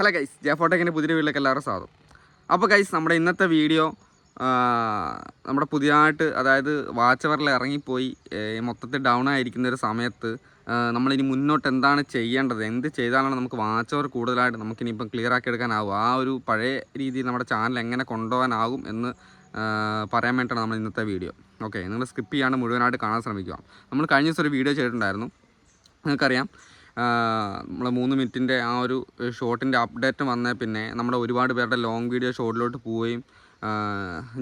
Hello guys J ഫോട്ടോക്കിന്റെ പുതിയ വീട്ടിലേക്ക് എല്ലാവരും സ്വാഗതം. അപ്പോൾ ഗൈസ് നമ്മുടെ ഇന്നത്തെ വീഡിയോ നമ്മുടെ പുതിയതായിട്ട് അതായത് വാച്ചവറിൽ ഇറങ്ങിപ്പോയി മൊത്തത്തിൽ ഡൗൺ ആയിരിക്കുന്ന ഒരു സമയത്ത് നമ്മളിനി മുന്നോട്ട് എന്താണ് ചെയ്യേണ്ടത് എന്ത് ചെയ്താലാണ് നമുക്ക് വാച്ചവർ കൂടുതലായിട്ട് നമുക്കിനിയിപ്പം ക്ലിയർ ആക്കി എടുക്കാനാവും ആ ഒരു പഴയ രീതിയിൽ നമ്മുടെ ചാനൽ എങ്ങനെ കൊണ്ടുപോകാനാകും എന്ന് പറയാൻ വേണ്ടിയിട്ടാണ് നമ്മൾ ഇന്നത്തെ വീഡിയോ. ഓക്കെ നിങ്ങൾ സ്കിപ്പ് ചെയ്യാണ്ട് മുഴുവനായിട്ട് കാണാൻ ശ്രമിക്കുക. നമ്മൾ കഴിഞ്ഞ ദിവസം ഒരു വീഡിയോ ചെയ്തിട്ടുണ്ടായിരുന്നു. നിങ്ങൾക്കറിയാം നമ്മൾ മൂന്ന് മിനിറ്റിന്റെ ആ ഒരു ഷോട്ടിന്റെ അപ്ഡേറ്റ് വന്നേ പിന്നെ നമ്മുടെ ഒരുപാട് പേരുടെ ലോങ് വീഡിയോ ഷോട്ടിലോട്ട് പോവുകയും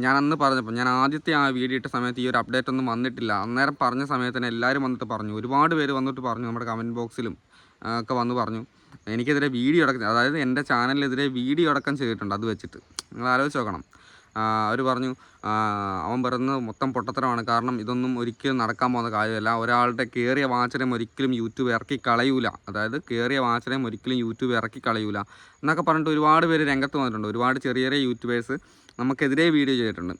ഞാൻ അന്ന് പറഞ്ഞപ്പോൾ ഞാൻ ആദ്യത്തെ ആ വീഡിയോ ഇട്ട സമയത്ത് ഈ ഒരു അപ്ഡേറ്റ് ഒന്നും വന്നിട്ടില്ല. അന്നേരം പറഞ്ഞ സമയത്ത് തന്നെ എല്ലാവരും വന്നിട്ട് പറഞ്ഞു. ഒരുപാട് പേര് വന്നിട്ട് പറഞ്ഞു നമ്മുടെ കമന്റ് ബോക്സിലും ഒക്കെ വന്ന് പറഞ്ഞു. എനിക്കെതിരെ വീഡിയോ അടക്കം അതായത് എന്റെ ചാനലിനെതിരെ വീഡിയോ അടക്കം ചെയ്തിട്ടുണ്ട് അത് വെച്ചിട്ട്. നിങ്ങൾ ആലോചിച്ച് നോക്കണം. അവർ പറഞ്ഞു അവൻ പറയുന്നത് മൊത്തം പൊട്ടത്തരമാണ്. കാരണം ഇതൊന്നും ഒരിക്കലും നടക്കാൻ പോകുന്ന കാര്യമല്ല. ഒരാളുടെ കയറിയ വാചനം ഒരിക്കലും യൂട്യൂബ് ഇറക്കി കളയൂല. അതായത് കയറിയ വാചനം ഒരിക്കലും യൂട്യൂബ് ഇറക്കി കളയൂല. എന്നൊക്കെ പറഞ്ഞിട്ട് ഒരുപാട് പേര് രംഗത്ത് വന്നിട്ടുണ്ട്. ഒരുപാട് ചെറിയ ചെറിയ യൂട്യൂബേഴ്സ് നമുക്കെതിരെ വീഡിയോ ചെയ്തിട്ടുണ്ട്.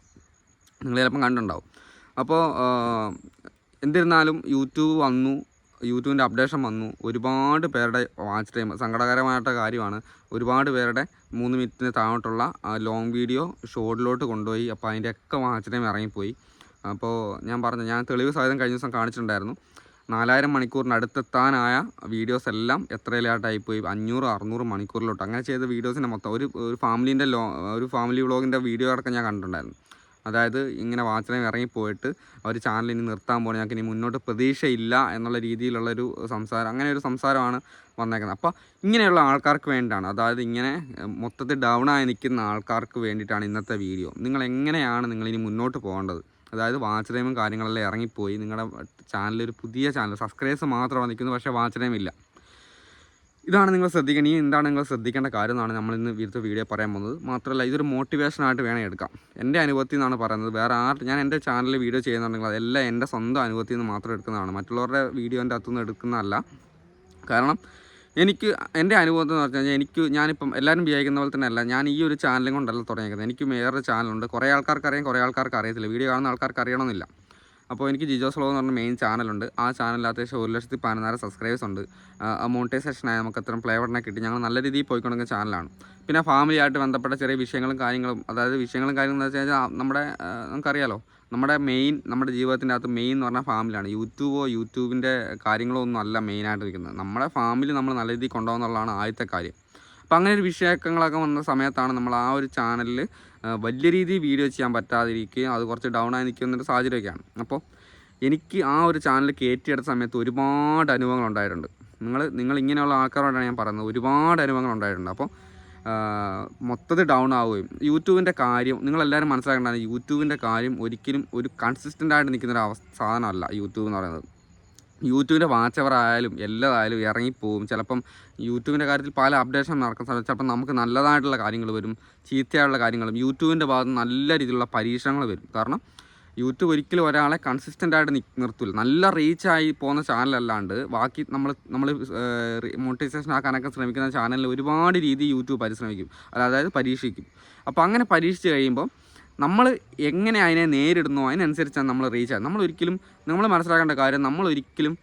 നിങ്ങൾ ചിലപ്പം കണ്ടിട്ടുണ്ടാവും. അപ്പോൾ എന്നിരുന്നാലും യൂട്യൂബ് വന്നു യൂട്യൂബിന്റെ അപ്ഡേഷൻ വന്നു. ഒരുപാട് പേരുടെ വാച്ച് ടൈം സങ്കടകരമായിട്ട കാര്യമാണ്. ഒരുപാട് പേരുടെ മൂന്ന് മിനിറ്റിന് താഴോട്ടുള്ള ലോങ് വീഡിയോ ഷോർട്ടിലോട്ട് കൊണ്ടുപോയി. അപ്പോൾ അതിന്റെയൊക്കെ വാച്ച് ടൈം ഇറങ്ങിപ്പോയി. അപ്പോൾ ഞാൻ പറഞ്ഞു ഞാൻ തെളിവ് സഹിതം കഴിഞ്ഞ ദിവസം കാണിച്ചിട്ടുണ്ടായിരുന്നു. നാലായിരം മണിക്കൂറിന് അടുത്തെത്താനായ വീഡിയോസ് എല്ലാം എത്രയിലായിട്ടായി പോയി അഞ്ഞൂറ് അറുന്നൂറ് മണിക്കൂറിലോട്ട്. അങ്ങനെ ചെയ്ത വീഡിയോസിന്റെ മൊത്തം. ഒരു ഒരു ഫാമിലീന്റെ ലോ ഒരു ഫാമിലി വ്ളോഗിന്റെ വീഡിയോ അടക്കം ഞാൻ കണ്ടിട്ടുണ്ടായിരുന്നു. അതായത് ഇങ്ങനെ വാച്ചിനെ ഇറങ്ങിപ്പോയിട്ട് അവർ ചാനൽ ഇനി നിർത്താൻ പോകണം ഞങ്ങൾക്ക് ഇനി മുന്നോട്ട് പ്രതീക്ഷയില്ല എന്നുള്ള രീതിയിലുള്ളൊരു സംസാരം അങ്ങനെ ഒരു സംസാരമാണ് വന്നേക്കുന്നത്. അപ്പോൾ ഇങ്ങനെയുള്ള ആൾക്കാർക്ക് വേണ്ടിയിട്ടാണ് അതായത് ഇങ്ങനെ മൊത്തത്തിൽ ഡൗൺ ആയി നിൽക്കുന്ന ആൾക്കാർക്ക് വേണ്ടിയിട്ടാണ് ഇന്നത്തെ വീഡിയോ നിങ്ങൾ എങ്ങനെയാണ് നിങ്ങൾ ഇനി മുന്നോട്ട് പോകേണ്ടത്? അതായത് വാച്ച് ടൈമും കാര്യങ്ങളെല്ലാം ഇറങ്ങിപ്പോയി. നിങ്ങളുടെ ചാനൽ ഒരു പുതിയ ചാനൽ സബ്സ്ക്രൈബേഴ്സ് മാത്രമാണ് നിൽക്കുന്നത് പക്ഷേ വാച്ച് ടൈം ഇല്ല ഇതാണ് നിങ്ങൾ ശ്രദ്ധിക്കേണ്ട ഈ എന്താണ് നിങ്ങൾ ശ്രദ്ധിക്കേണ്ട കാര്യം എന്നാണ് നമ്മൾ ഇന്ന് ഇവിടുത്തെ വീഡിയോ പറയാൻ പോകുന്നത്. മാത്രമല്ല ഇതൊരു മോട്ടിവേഷനായിട്ട് വേണം എടുക്കാം. എന്റെ അനുഭവത്തിൽ നിന്നാണ് പറയുന്നത്. വേറെ ആർ ഞാൻ എന്റെ ചാനലിൽ വീഡിയോ ചെയ്യുന്നുണ്ടെങ്കിൽ അതെല്ലാം എന്റെ സ്വന്തം അനുഭവത്തിൽ നിന്ന് മാത്രം എടുക്കുന്നതാണ്. മറ്റുള്ളവരുടെ വീഡിയോന്റെ അകത്തുനിന്ന് എടുക്കുന്നതല്ല. കാരണം എനിക്ക് എന്റെ അനുഭവത്തിൽ എന്ന് പറഞ്ഞു കഴിഞ്ഞാൽ എനിക്ക് ഞാനിപ്പം എല്ലാവരും വിചാരിക്കുന്ന പോലെ തന്നെയല്ല. ഞാൻ ഈ ഒരു ചാനലും കൊണ്ടല്ല തുടങ്ങിയത് എനിക്ക് വേറെ ചാനലുണ്ട് കുറേ ആൾക്കാർക്ക് അറിയാം കുറേ ആൾക്കാർക്ക് അറിയത്തില്ല. വീഡിയോ കാണുന്ന ആൾക്കാർക്ക് അറിയണമെന്നില്ല. അപ്പോൾ എനിക്ക് ജിജോ സ്ലോ എന്ന് പറഞ്ഞ മെയിൻ ചാനലുണ്ട് ആ ചാനലിൽ അത്യാവശ്യം ഒരു ലക്ഷത്തി പതിനാറ് സബ്സ്ക്രൈബേഴ്സ് ഉണ്ട്. മോണിറ്റൈസേഷനായി നമുക്ക് അത്രയും ഫ്ലേവറിനെ കിട്ടി. ഞങ്ങൾ നല്ല രീതിയിൽ പോയിക്കൊണ്ടിരിക്കുന്ന ചാനലാണ് പിന്നെ ഫാമിലിയായിട്ട് ബന്ധപ്പെട്ട ചെറിയ വിഷയങ്ങളും കാര്യങ്ങളും അതായത് വിഷയങ്ങളും കാര്യങ്ങളും എന്ന് വെച്ചാൽ നമ്മുടെ നമുക്കറിയാലോ നമ്മുടെ മെയിൻ നമ്മുടെ ജീവിതത്തിന്റെ അകത്ത് മെയിൻ എന്ന് പറഞ്ഞാൽ ഫാമിലിയാണ് യൂട്യൂബോ യൂട്യൂബിന്റെ കാര്യങ്ങളോ ഒന്നും അല്ല മെയിനായിട്ടിരിക്കുന്നത് നമ്മുടെ ഫാമിലി നമ്മൾ നല്ല രീതിയിൽ കൊണ്ടുപോകുന്നുള്ളതാണ് ആദ്യത്തെ കാര്യം. അപ്പോൾ അങ്ങനെ ഒരു വിഷയങ്ങളൊക്കെ വന്ന സമയത്താണ് നമ്മൾ ആ ഒരു ചാനലിൽ വലിയ രീതിയിൽ വീഡിയോ ചെയ്യാൻ പറ്റാതിരിക്കുകയും അത് കുറച്ച് ഡൗൺ ആയി നിൽക്കുന്ന ഒരു സാഹചര്യമൊക്കെയാണ്. അപ്പോൾ എനിക്ക് ആ ഒരു ചാനൽ കയറ്റിയെടുത്ത സമയത്ത് ഒരുപാട് അനുഭവങ്ങൾ ഉണ്ടായിട്ടുണ്ട്. നിങ്ങൾ നിങ്ങൾ ഇങ്ങനെയുള്ള ആൾക്കാരോടാണ് ഞാൻ പറയുന്നത്. ഒരുപാട് അനുഭവങ്ങൾ ഉണ്ടായിട്ടുണ്ട്. അപ്പോൾ മൊത്തത്തിൽ ഡൗൺ ആവുകയും യൂട്യൂബിന്റെ കാര്യം നിങ്ങളെല്ലാവരും മനസ്സിലാക്കേണ്ടതാണ്. യൂട്യൂബിന്റെ കാര്യം ഒരിക്കലും ഒരു കൺസിസ്റ്റന്റ് ആയിട്ട് നിൽക്കുന്ന അവസ്ഥ സാധനമല്ല യൂട്യൂബ് എന്ന് പറയുന്നത്. യൂട്യൂബിന്റെ വാച്ചവർ ആയാലും എല്ലാതായാലും ഇറങ്ങിപ്പോവും. ചിലപ്പം യൂട്യൂബിന്റെ കാര്യത്തിൽ പല അപ്ഡേഷൻ നടക്കുന്ന സമയത്ത് ചിലപ്പം നമുക്ക് നല്ലതായിട്ടുള്ള കാര്യങ്ങൾ വരും ചീത്തയായിട്ടുള്ള കാര്യങ്ങളും യൂട്യൂബിന്റെ ഭാഗത്ത് നല്ല രീതിയിലുള്ള പരീക്ഷണങ്ങൾ വരും. കാരണം യൂട്യൂബ് ഒരിക്കലും ഒരാളെ കൺസിസ്റ്റന്റ് ആയിട്ട് നിർത്തില്ല നല്ല റീച്ചായി പോകുന്ന ചാനലല്ലാണ്ട് ബാക്കി നമ്മൾ നമ്മൾ മോണിറ്റൈസേഷൻ ആക്കാനൊക്കെ ശ്രമിക്കുന്ന ചാനലിൽ ഒരുപാട് രീതി യൂട്യൂബ് പരിശ്രമിക്കും. അതായത് പരീക്ഷിക്കും. അപ്പോൾ അങ്ങനെ പരീക്ഷിച്ച് കഴിയുമ്പോൾ നമ്മൾ എങ്ങനെ അതിനെ നേരിടുന്നു അതിനനുസരിച്ചാണ് നമ്മൾ റീച്ച് ആകുന്നത് നമ്മളൊരിക്കലും നമ്മൾ മനസ്സിലാക്കേണ്ട കാര്യം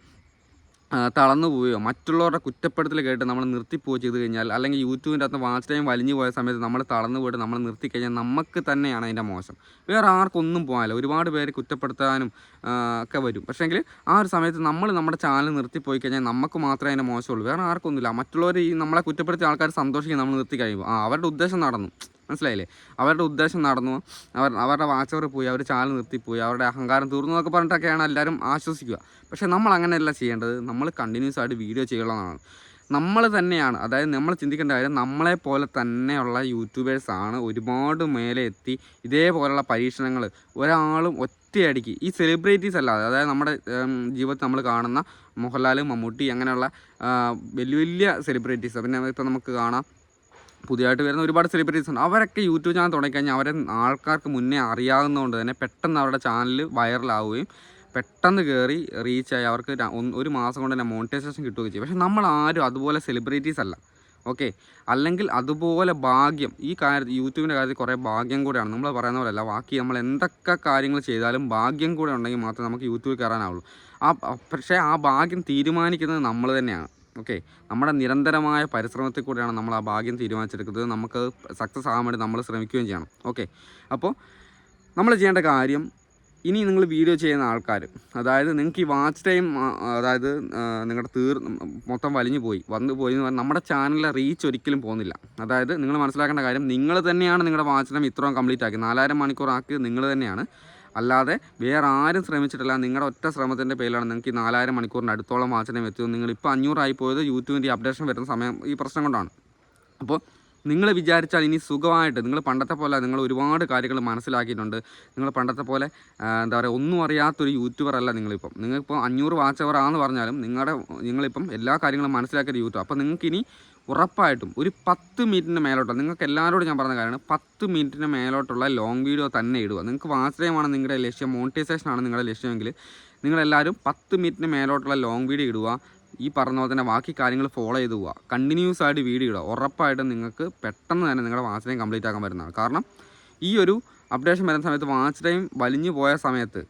ആ, തളർന്നു പോവുകയോ മറ്റുള്ളവരുടെ കുറ്റപ്പെടുത്തൽ കേട്ട് നമ്മൾ നിർത്തിപ്പോവുകയോ ചെയ്ത് കഴിഞ്ഞാൽ അല്ലെങ്കിൽ യൂട്യൂബിന്റെ അകത്ത് വാച്ച് ടൈം വലിഞ്ഞു പോയ സമയത്ത് നമ്മൾ തളർന്നു പോയിട്ട് നമ്മൾ നിർത്തി കഴിഞ്ഞാൽ നമുക്ക് തന്നെയാണ് അതിന്റെ മോശം. വേറെ ആർക്കൊന്നും പോകാനില്ല. ഒരുപാട് പേര് കുറ്റപ്പെടുത്താനും ഒക്കെ വരും. പക്ഷേങ്കിൽ ആ ഒരു സമയത്ത് നമ്മൾ നമ്മുടെ ചാനൽ നിർത്തിപ്പോയി കഴിഞ്ഞാൽ നമുക്ക് മാത്രമേ അതിന്റെ മോശമുള്ളൂ. വേറെ ആർക്കൊന്നുമില്ല മറ്റുള്ളവർ ഈ നമ്മളെ കുറ്റപ്പെടുത്തിയ ആൾക്കാർ സന്തോഷിക്കും നമ്മൾ നിർത്തി കഴിയുമ്പോൾ ആ അവരുടെ ഉദ്ദേശം നടന്നു. മനസ്സിലായില്ലേ? അവരുടെ ഉദ്ദേശം നടന്നു. അവർ അവരുടെ വാച്ചവർ പോയി അവർ ചാനൽ നിർത്തിപ്പോയി അവരുടെ അഹങ്കാരം തീർന്നു എന്നൊക്കെ പറഞ്ഞിട്ടൊക്കെയാണ് എല്ലാവരും ആശ്വസിക്കുക. പക്ഷേ നമ്മൾ അങ്ങനെയല്ല ചെയ്യേണ്ടത്. നമ്മൾ കണ്ടിന്യൂസ് ആയിട്ട് വീഡിയോ ചെയ്യണമെന്നാണ് നമ്മൾ തന്നെയാണ്. അതായത് നമ്മൾ ചിന്തിക്കേണ്ട കാര്യം നമ്മളെ പോലെ തന്നെയുള്ള യൂട്യൂബേഴ്സാണ് ഒരുപാട് മേലെ എത്തി ഇതേപോലെയുള്ള പരീക്ഷണങ്ങൾ. ഒരാളും ഒറ്റയടിക്ക്. ഈ സെലിബ്രിറ്റീസ് അല്ലാതെ അതായത് നമ്മുടെ ജീവിതത്തിൽ നമ്മൾ കാണുന്ന മോഹൻലാൽ മമ്മൂട്ടി അങ്ങനെയുള്ള വലിയ വലിയ സെലിബ്രിറ്റീസ് പിന്നെ ഇപ്പോൾ നമുക്ക് കാണാം പുതിയതായിട്ട് വരുന്ന ഒരുപാട് സെലിബ്രിറ്റീസ് ഉണ്ട്. അവരൊക്കെ യൂട്യൂബ് ചാനൽ തുടങ്ങിക്കഴിഞ്ഞാൽ അവരെ ആൾക്കാർക്ക് മുന്നേ അറിയാവുന്നതുകൊണ്ട് തന്നെ പെട്ടെന്ന് അവരുടെ ചാനൽ വൈറലാവുകയും പെട്ടെന്ന് കയറി റീച്ചായി അവർക്ക് ഒരു മാസം കൊണ്ട് തന്നെ മോണിറ്റൈസേഷൻ കിട്ടുകയും ചെയ്യും. പക്ഷേ നമ്മൾ ആരും അതുപോലെ സെലിബ്രിറ്റീസ് അല്ല. ഓക്കെ അല്ലെങ്കിൽ അതുപോലെ ഭാഗ്യം ഈ കാര്യത്തിൽ യൂട്യൂബിന്റെ കാര്യത്തിൽ കുറേ ഭാഗ്യം കൂടെയാണ്. നമ്മൾ പറയുന്ന പോലെ അല്ല ബാക്കി നമ്മൾ എന്തൊക്കെ കാര്യങ്ങൾ ചെയ്താലും ഭാഗ്യം കൂടെ ഉണ്ടെങ്കിൽ മാത്രമേ നമുക്ക് യൂട്യൂബിൽ കയറാനാവുള്ളൂ. ആ പക്ഷേ ആ ഭാഗ്യം തീരുമാനിക്കുന്നത് നമ്മൾ തന്നെയാണ്. ഓക്കെ. നമ്മുടെ നിരന്തരമായ പരിശ്രമത്തിൽ കൂടെയാണ് നമ്മൾ ആ ഭാഗ്യം തീരുമാനിച്ചെടുക്കുന്നത്. നമുക്ക് സക്സസ് ആകാൻ വേണ്ടി നമ്മൾ ശ്രമിക്കുകയും ചെയ്യണം. ഓക്കെ. അപ്പോൾ നമ്മൾ ചെയ്യേണ്ട കാര്യം ഇനി നിങ്ങൾ വീഡിയോ ചെയ്യുന്ന ആൾക്കാർ അതായത് നിങ്ങൾക്ക് ഈ വാച്ച് ടൈം അതായത് നിങ്ങളുടെ തീർ മൊത്തം വലിഞ്ഞു പോയി. വന്നു പോയി എന്ന് പറഞ്ഞാൽ നമ്മുടെ ചാനലിലെ റീച്ച് ഒരിക്കലും പോകുന്നില്ല. അതായത് നിങ്ങൾ മനസ്സിലാക്കേണ്ട കാര്യം നിങ്ങൾ തന്നെയാണ് നിങ്ങളുടെ വാച്ച് ടൈം ഇത്രയും കംപ്ലീറ്റ് ആക്കി. നാലായിരം മണിക്കൂർ ആക്കി നിങ്ങൾ തന്നെയാണ്. അല്ലാതെ വേറെ ആരും ശ്രമിച്ചിട്ടില്ല. നിങ്ങളുടെ ഒറ്റ ശ്രമത്തിന്റെ പേരിലാണ് നിങ്ങൾക്ക് ഈ നാലായിരം മണിക്കൂറിന്റെ അടുത്തോളം വാച്ച് ടൈം എത്തിയത് നിങ്ങൾ ഇപ്പോൾ അഞ്ഞൂറായി പോയത് യൂട്യൂബിന്റെ അപ്ഡേഷൻ വരുന്ന സമയം ഈ പ്രശ്നം കൊണ്ടാണ്. അപ്പോൾ നിങ്ങൾ വിചാരിച്ചാൽ ഇനി സുഖമായിട്ട് നിങ്ങൾ പണ്ടത്തെ പോലെ നിങ്ങൾ ഒരുപാട് കാര്യങ്ങൾ മനസ്സിലാക്കിയിട്ടുണ്ട്. നിങ്ങൾ പണ്ടത്തെ പോലെ എന്താ പറയുക ഒന്നും അറിയാത്തൊരു യൂട്യൂബർ അല്ല നിങ്ങളിപ്പം. നിങ്ങളിപ്പോൾ അഞ്ഞൂറ് വാച്ച് അവർ ആണെന്ന് പറഞ്ഞാലും നിങ്ങളുടെ നിങ്ങളിപ്പം എല്ലാ കാര്യങ്ങളും മനസ്സിലാക്കിയ യൂട്യൂബ് അപ്പോൾ നിങ്ങൾക്ക് ഇനി ഉറപ്പായിട്ടും ഒരു പത്ത് മിനിറ്റിന് മേലോട്ടുള്ള നിങ്ങൾക്ക് എല്ലാവരോടും ഞാൻ പറഞ്ഞ കാര്യമാണ് പത്ത് മിനിറ്റിന് മേലോട്ടുള്ള ലോങ് വീഡിയോ തന്നെ ഇടുക. നിങ്ങൾക്ക് വാച്ച് ടൈമാണ് നിങ്ങളുടെ ലക്ഷ്യം മോണിറ്റൈസേഷൻ ആണ് നിങ്ങളുടെ ലക്ഷ്യമെങ്കിൽ നിങ്ങളെല്ലാവരും പത്ത് മിനിറ്റിന് മേലോട്ടുള്ള ലോങ് വീഡിയോ ഇടുക. ഈ പറഞ്ഞ പോലെ തന്നെ ബാക്കി കാര്യങ്ങൾ ഫോളോ ചെയ്ത് പോവുക. കണ്ടിന്യൂസ് ആയിട്ട് വീഡിയോ ഇടുക. ഉറപ്പായിട്ടും നിങ്ങൾക്ക് പെട്ടെന്ന് തന്നെ നിങ്ങളുടെ വാച്ച് ടൈം കംപ്ലീറ്റ് ആക്കാൻ പറ്റുന്നതാണ്. കാരണം ഈ ഒരു അപ്ഡേഷൻ വരുന്ന സമയത്ത് വാച്ച് ടൈം വലിഞ്ഞു പോയ സമയത്ത്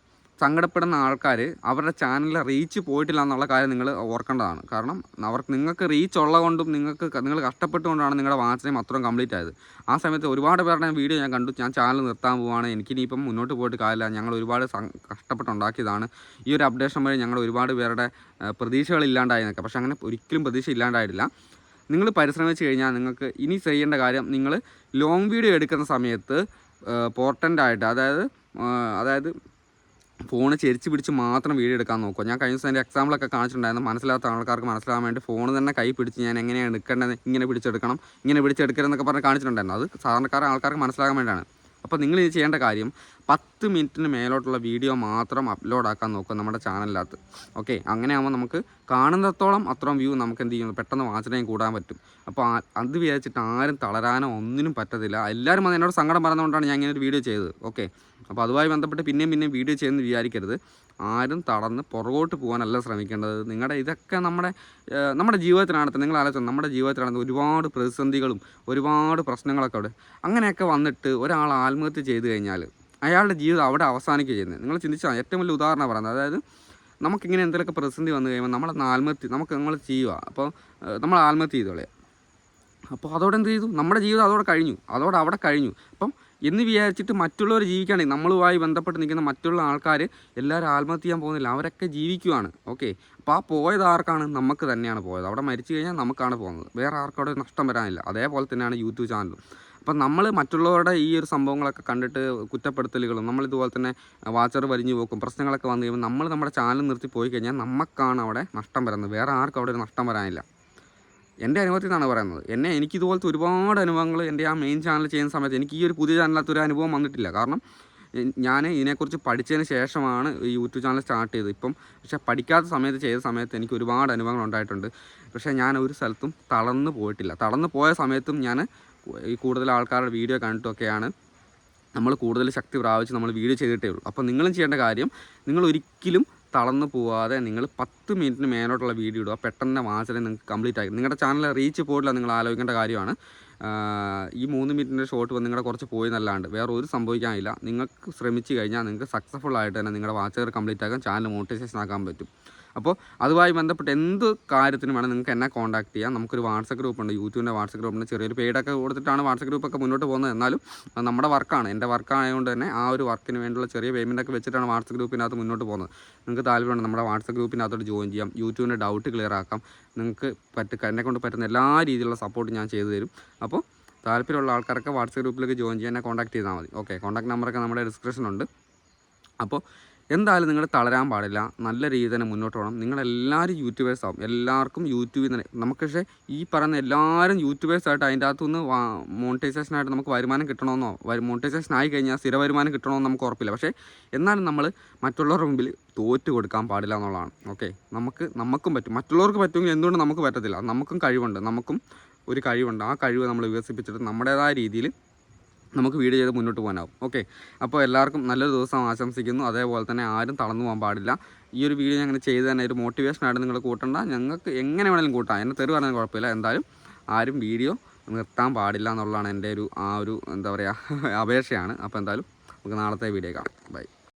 സങ്കടപ്പെടുന്ന ആൾക്കാർ അവരുടെ ചാനലിൽ റീച്ച് പോയിട്ടില്ല എന്നുള്ള കാര്യം നിങ്ങൾ ഓർക്കേണ്ടതാണ്. കാരണം അവർക്ക് നിങ്ങൾക്ക് റീച്ച് ഉള്ള കൊണ്ടും നിങ്ങൾക്ക് നിങ്ങൾ കഷ്ടപ്പെട്ടുകൊണ്ടാണ് നിങ്ങളുടെ വാച്ച് ടൈം അത്രയും കംപ്ലീറ്റ് ആയത്. ആ സമയത്ത് ഒരുപാട് പേരുടെ വീഡിയോ ഞാൻ കണ്ടു. ഞാൻ ചാനൽ നിർത്താൻ പോവുകയാണ് എനിക്കിനിയിപ്പം മുന്നോട്ട് പോയിട്ട് കാര്യമില്ല. ഞങ്ങൾ ഒരുപാട് കഷ്ടപ്പെട്ടുണ്ടാക്കിയതാണ്. ഈ ഒരു അപ്ഡേഷൻ വഴി ഞങ്ങൾ ഒരുപാട് പേരുടെ പ്രതീക്ഷകൾ ഇല്ലാണ്ടായി എന്നൊക്കെ. പക്ഷേ അങ്ങനെ ഒരിക്കലും പ്രതീക്ഷ ഇല്ലാണ്ടായിട്ടില്ല. നിങ്ങൾ പരിശ്രമിച്ചു കഴിഞ്ഞാൽ നിങ്ങൾക്ക് ഇനി ചെയ്യേണ്ട കാര്യം നിങ്ങൾ ലോങ് വീഡിയോ എടുക്കുന്ന സമയത്ത് പോർട്ടന്റ് ആയിട്ട് അതായത് അതായത് ഫോൺ ചെരിച്ച് പിടിച്ച് മാത്രം വീഡിയോ എടുക്കാൻ നോക്കുക. ഞാൻ കഴിഞ്ഞ ദിവസം എന്റെ എക്സാമ്പിളൊക്കെ കാണിച്ചിട്ടുണ്ടായിരുന്നു. മനസ്സിലാത്ത ആൾക്കാർക്ക് മനസ്സിലാകാൻ വേണ്ടി ഫോൺ തന്നെ കൈ പിടിച്ച് ഞാൻ എങ്ങനെയാണ് എടുക്കേണ്ടത് ഇങ്ങനെ പിടിച്ചെടുക്കണം ഇങ്ങനെ പിടിച്ചെടുക്കരുതെന്നൊക്കെ പറഞ്ഞ് കാണിച്ചിട്ടുണ്ടായിരുന്നു. അത് സാധാരണക്കാരെ ആൾക്കാർക്ക് മനസ്സിലാകാൻ വേണ്ടിയാണ്. അപ്പോൾ നിങ്ങൾ ഇത് ചെയ്യേണ്ട കാര്യം പത്ത് മിനിറ്റിന് മേലോട്ടുള്ള വീഡിയോ മാത്രം അപ്ലോഡ് ആക്കാൻ നോക്കുക നമ്മുടെ ചാനലിനകത്ത്. ഓക്കെ അങ്ങനെ ആകുമ്പോൾ നമുക്ക് കാണുന്നിടത്തോളം അത്രയും വ്യൂ നമുക്ക് എന്ത് ചെയ്യും പെട്ടെന്ന് വാച്ചിനെയും കൂടാൻ പറ്റും. അപ്പോൾ അത് വിചാരിച്ചിട്ട് ആരും തളരാനോ ഒന്നിനും പറ്റത്തില്ല. എല്ലാവരും അത് എന്നോട് സങ്കടം പറഞ്ഞുകൊണ്ടാണ് ഞാൻ ഇങ്ങനെ ഒരു വീഡിയോ ചെയ്തത്. ഓക്കെ അപ്പോൾ അതുമായി ബന്ധപ്പെട്ട് പിന്നെയും പിന്നെയും വീഡിയോ ചെയ്യുമെന്ന് വിചാരിക്കരുത്. ആരും തടന്ന് പുറകോട്ട് പോകാനല്ല ശ്രമിക്കേണ്ടത്. നിങ്ങളുടെ ഇതൊക്കെ നമ്മുടെ നമ്മുടെ ജീവിതത്തിനകത്ത് നിങ്ങൾ ആലോചിച്ചു നമ്മുടെ ജീവിതത്തിനകത്ത് ഒരുപാട് പ്രതിസന്ധികളും ഒരുപാട് പ്രശ്നങ്ങളൊക്കെ അവിടെ. അങ്ങനെയൊക്കെ വന്നിട്ട് ഒരാൾ ആത്മഹത്യ ചെയ്തു കഴിഞ്ഞാൽ അയാളുടെ ജീവിതം അവിടെ അവസാനിക്കുക ചെയ്യുന്നത്. നിങ്ങൾ ചിന്തിച്ചാൽ ഏറ്റവും വലിയ ഉദാഹരണം പറയുന്നത് അതായത് നമുക്കിങ്ങനെ എന്തെങ്കിലുമൊക്കെ പ്രതിസന്ധി വന്നു കഴിയുമ്പോൾ നമ്മൾ ആത്മഹത്യ നമുക്ക് നമ്മൾ ചെയ്യുക അപ്പോൾ നമ്മൾ ആത്മഹത്യ ചെയ്തോളെ. അപ്പോൾ അതോടെ എന്ത് ചെയ്തു? നമ്മുടെ ജീവിതം അതോടെ കഴിഞ്ഞു. അതോടെ അവിടെ കഴിഞ്ഞു. അപ്പം എന്ന് വിചാരിച്ചിട്ട് മറ്റുള്ളവർ ജീവിക്കുകയാണെങ്കിൽ നമ്മളുമായി ബന്ധപ്പെട്ട് നിൽക്കുന്ന മറ്റുള്ള ആൾക്കാർ എല്ലാവരും ആത്മഹത്യ ചെയ്യാൻ പോകുന്നില്ല. അവരൊക്കെ ജീവിക്കുവാണ്. ഓക്കെ. അപ്പോൾ ആ പോയത് ആർക്കാണ്? നമുക്ക് തന്നെയാണ് പോയത്. അവിടെ മരിച്ചു കഴിഞ്ഞാൽ നമുക്കാണ് പോകുന്നത്. വേറെ ആർക്കും അവിടെ നഷ്ടം വരാനില്ല. അതേപോലെ തന്നെയാണ് യൂട്യൂബ് ചാനലും. അപ്പം നമ്മൾ മറ്റുള്ളവരുടെ ഈ ഒരു സംഭവങ്ങളൊക്കെ കണ്ടിട്ട് കുറ്റപ്പെടുത്തലുകളും നമ്മൾ ഇതുപോലെ തന്നെ വാച്ചർ വലിഞ്ഞു പോക്കും പ്രശ്നങ്ങളൊക്കെ വന്നു കഴിയുമ്പോൾ നമ്മൾ നമ്മുടെ ചാനൽ നിർത്തി പോയി കഴിഞ്ഞാൽ നമുക്കാണ് അവിടെ നഷ്ടം വരുന്നത്. വേറെ ആർക്കും അവിടെ ഒരു നഷ്ടം വരാനില്ല. എന്റെ അനുഭവത്തിൽ നിന്നാണ് പറയുന്നത്. എന്നെ എനിക്ക് ഇതുപോലത്തെ ഒരുപാട് അനുഭവങ്ങൾ എന്റെ ആ മെയിൻ ചാനൽ ചെയ്യുന്ന സമയത്ത് എനിക്ക് ഈ ഒരു പുതിയ ചാനലിനകത്ത് ഒരു അനുഭവം വന്നിട്ടില്ല. കാരണം ഞാൻ ഇതിനെക്കുറിച്ച് പഠിച്ചതിന് ശേഷമാണ് ഈ യൂട്യൂബ് ചാനൽ സ്റ്റാർട്ട് ചെയ്തത്. ഇപ്പം പക്ഷേ പഠിക്കാത്ത സമയത്ത് ചെയ്ത സമയത്ത് എനിക്ക് ഒരുപാട് അനുഭവങ്ങൾ ഉണ്ടായിട്ടുണ്ട്. പക്ഷേ ഞാൻ ഒരു സ്ഥലത്തും തളർന്നു പോയിട്ടില്ല. തളർന്നു പോയ സമയത്തും ഞാൻ ഈ കൂടുതൽ ആൾക്കാരുടെ വീഡിയോ കണ്ടിട്ടൊക്കെയാണ് നമ്മൾ കൂടുതൽ ശക്തി പ്രാപിച്ച് നമ്മൾ വീഡിയോ ചെയ്തിട്ടേ ഉള്ളൂ. അപ്പോൾ നിങ്ങളും ചെയ്യേണ്ട കാര്യം നിങ്ങൾ ഒരിക്കലും തളർന്നു പോവാതെ നിങ്ങൾ പത്ത് മിനിറ്റിന് മേലോട്ടുള്ള വീഡിയോ ഇടുക. പെട്ടെന്ന് വാചനം നിങ്ങൾക്ക് കംപ്ലീറ്റ് ആക്കി നിങ്ങളുടെ ചാനൽ റീച്ച് പോയിട്ടില്ല നിങ്ങൾ ആലോചിക്കേണ്ട കാര്യമാണ്. ഈ മൂന്ന് മിനിറ്റിന്റെ ഷോട്ട് നിങ്ങളുടെ കുറച്ച് പോയി എന്നല്ലാണ്ട് വേറെ ഒരു സംഭവിക്കാനില്ല. നിങ്ങൾക്ക് ശ്രമിച്ചു കഴിഞ്ഞാൽ നിങ്ങൾക്ക് സക്സസ്ഫുൾ ആയിട്ട് തന്നെ നിങ്ങളുടെ വാച്ചർ കംപ്ലീറ്റ് ആക്കാൻ ചാനൽ മോട്ടിവേഷൻ ആക്കാൻ പറ്റും. അപ്പോൾ അതുമായി ബന്ധപ്പെട്ട് എന്ത് കാര്യത്തിനും വേണം നിങ്ങൾക്ക് എന്നെ കോൺടാക്ട് ചെയ്യാം. നമുക്കൊരു വാട്സപ്പ് ഗ്രൂപ്പ് ഉണ്ട്. യൂട്യൂബിന്റെ വാട്സപ്പ് ഗ്രൂപ്പുണ്ട് ചെറിയൊരു പേടൊക്കെ കൊടുത്തിട്ടാണ് വാട്സപ്പ് ഗ്രൂപ്പൊക്കെ മുന്നോട്ട് പോകുന്നത്. എന്നാലും നമ്മുടെ വർക്കാണ് എന്റെ വർക്കായതുകൊണ്ട് തന്നെ ആ ഒരു വർക്കിന് വേണ്ടിയുള്ള ചെറിയ പേയ്മെന്റ് ഒക്കെ വെച്ചിട്ടാണ് വാട്സപ്പ് ഗ്രൂപ്പിനകത്ത് മുന്നോട്ട് പോകുന്നത്. നിങ്ങൾക്ക് താല്പര്യമുണ്ട് നമ്മുടെ വാട്സപ്പ് ഗ്രൂപ്പിനകത്തോട്ട് ജോയിൻ ചെയ്യാം. യൂട്യൂബിന്റെ ഡൗട്ട് ക്ലിയർ ആക്കാം. നിങ്ങൾക്ക് പറ്റ എന്നെ കൊണ്ട് പറ്റുന്ന എല്ലാ രീതിയിലുള്ള സപ്പോർട്ട് ഞാൻ ചെയ്തു തരും. അപ്പോൾ താല്പര്യമുള്ള ആൾക്കാരൊക്കെ വാട്സപ്പ് ഗ്രൂപ്പിലേക്ക് ജോയിൻ ചെയ്യാൻ കോൺടാക്ട് ചെയ്താൽ മതി. ഓക്കെ കോൺടാക്ട് നമ്പറൊക്കെ നമ്മുടെ ഡിസ്ക്രിപ്ഷനുണ്ട് അപ്പോൾ എന്തായാലും നിങ്ങൾ തളരാൻ പാടില്ല. നല്ല രീതിയിൽ തന്നെ മുന്നോട്ട് പോകണം. നിങ്ങളെല്ലാവരും യൂട്യൂബേഴ്സ് ആവും. എല്ലാവർക്കും യൂട്യൂബിൽ തന്നെ. നമുക്ക് പക്ഷേ ഈ പറയുന്ന എല്ലാവരും യൂട്യൂബേഴ്സായിട്ട് അതിന്റെ അകത്തുനിന്ന് മോണിറ്റൈസേഷനായിട്ട് നമുക്ക് വരുമാനം കിട്ടണമെന്നോ മോണിറ്റൈസേഷൻ ആയി കഴിഞ്ഞാൽ സ്ഥിര വരുമാനം കിട്ടണമെന്ന് നമുക്ക് ഉറപ്പില്ല. പക്ഷേ എന്നാലും നമ്മൾ മറ്റുള്ളവരുടെ മുമ്പിൽ തോറ്റ് കൊടുക്കാൻ പാടില്ല എന്നുള്ളതാണ്. ഓക്കെ നമുക്ക് നമുക്കും പറ്റും. മറ്റുള്ളവർക്ക് പറ്റുമെങ്കിൽ എന്തുകൊണ്ട് നമുക്ക് പറ്റത്തില്ല? നമുക്കും കഴിവുണ്ട്. നമുക്കും ഒരു കഴിവുണ്ട്. ആ കഴിവ് നമ്മൾ വികസിപ്പിച്ചിട്ട് നമ്മുടേതായ രീതിയിൽ നമുക്ക് വീഡിയോ ചെയ്ത് മുന്നോട്ട് പോകാനാവും. ഓക്കെ അപ്പോൾ എല്ലാവർക്കും നല്ലൊരു ദിവസം ആശംസിക്കുന്നു. അതേപോലെ തന്നെ ആരും തളർന്നു പോകാൻ പാടില്ല. ഈ ഒരു വീഡിയോ ഞാൻ അങ്ങനെ ചെയ്ത് തന്നെ ഒരു മോട്ടിവേഷൻ ആയിട്ട് നിങ്ങൾ കൂട്ടണ്ട. ഞങ്ങൾക്ക് എങ്ങനെ വേണമെങ്കിലും കൂട്ടാം. എന്നെ തെറി പറഞ്ഞാൽ കുഴപ്പമില്ല. എന്തായാലും ആരും വീഡിയോ നിർത്താൻ പാടില്ല എന്നുള്ളതാണ് എന്റെ ഒരു ആ ഒരു എന്താ പറയുക അപേക്ഷയാണ്. അപ്പോൾ എന്തായാലും നമുക്ക് നാളത്തെ വീഡിയോ കാണാം. ബൈ